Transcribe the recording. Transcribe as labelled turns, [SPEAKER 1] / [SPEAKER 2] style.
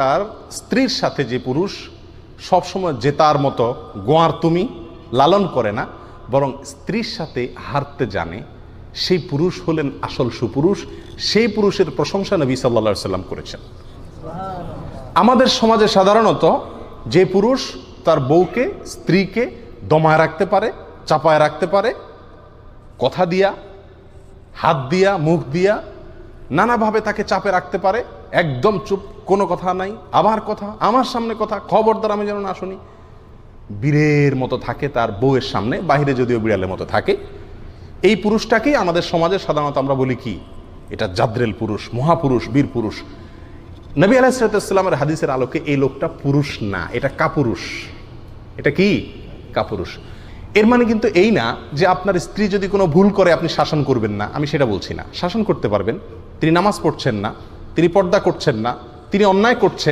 [SPEAKER 1] তার স্ত্রীর সাথে যে পুরুষ সবসময় জেতার মতো গোয়ার তুমি লালন করে না, বরং স্ত্রীর সাথে হারতে জানে, সেই পুরুষ হলেন আসল সুপুরুষ, সেই পুরুষের প্রশংসা নবী সাল্লা সাল্লাম করেছেন। আমাদের সমাজে সাধারণত যে পুরুষ তার বউকে, স্ত্রীকে দমায় রাখতে পারে, চাপায় রাখতে পারে, কথা দিয়া, হাত দিয়া, মুখ দিয়া, নানাভাবে তাকে চাপে রাখতে পারে, একদম চুপ কোনো কথা নাই, আবার কথা, আমার সামনে কথা, খবরদার আমি যেন না শুনি। বীরের মতো থাকে তার বউয়ের সামনে বাইরে যদিও বিড়ালের মতো থাকে। এই পুরুষটাকেই আমাদের সমাজে সাধারণত আমরা বলি কি? এটা জাদ্রেল পুরুষ, মহাপুরুষ, বীর পুরুষ। নবী আলাইসালামের হাদিসের আলোকে এই লোকটা পুরুষ না, এটা কাপুরুষ। এটা কি? কাপুরুষ। এর মানে কিন্তু এই না যে আপনার স্ত্রী যদি কোনো ভুল করে, আপনি শাসন করবেন না। আমি সেটা বলছি না। শাসন করতে পারবেন। তিনি নামাজ পড়ছেন না। তিনি পর্দা করছেন না। তিনি অন্যায় করছেন